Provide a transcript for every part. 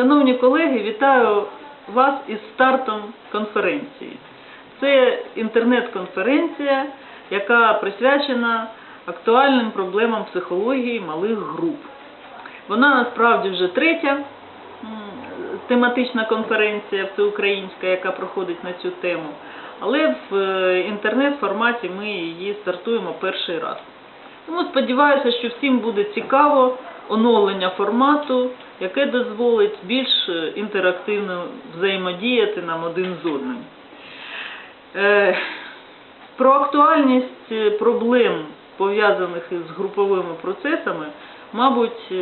Шановні колеги, вітаю вас із стартом конференції. Це інтернет-конференція, яка присвячена актуальним проблемам психології малих груп. Вона насправді вже третя тематична конференція всеукраїнська, яка проходить на цю тему. Але в е, інтернет-форматі ми її стартуємо перший раз. Тому сподіваюся, що всім буде цікаво оновлення формату, яке дозволить більш е, інтерактивно взаємодіяти нам один з одним. Е, Про актуальність е, проблем, пов'язаних із груповими процесами, мабуть,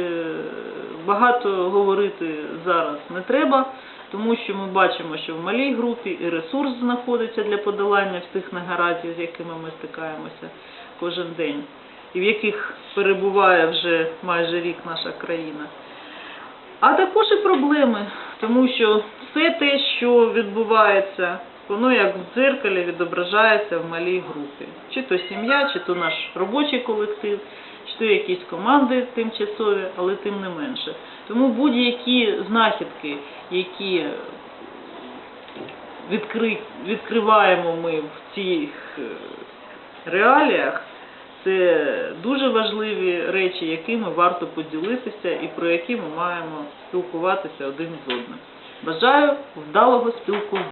багато говорити зараз не треба, тому що ми бачимо, що в малій групі і ресурс знаходиться для подолання всіх негараздів, з якими ми стикаємося кожен день, і в яких перебуває вже майже рік наша країна. А також і проблеми, тому що все те, що відбувається, воно як в дзеркалі відображається в малій групі. Чи то сім'я, чи то наш робочий колектив, чи то якісь команди тимчасові, але тим не менше. Тому будь-які знахідки, які відкри... відкриваємо ми в цих е, реаліях, це дуже важливі речі, якими варто поділитися і про які ми маємо спілкуватися один з одним. Бажаю вдалого спілкування.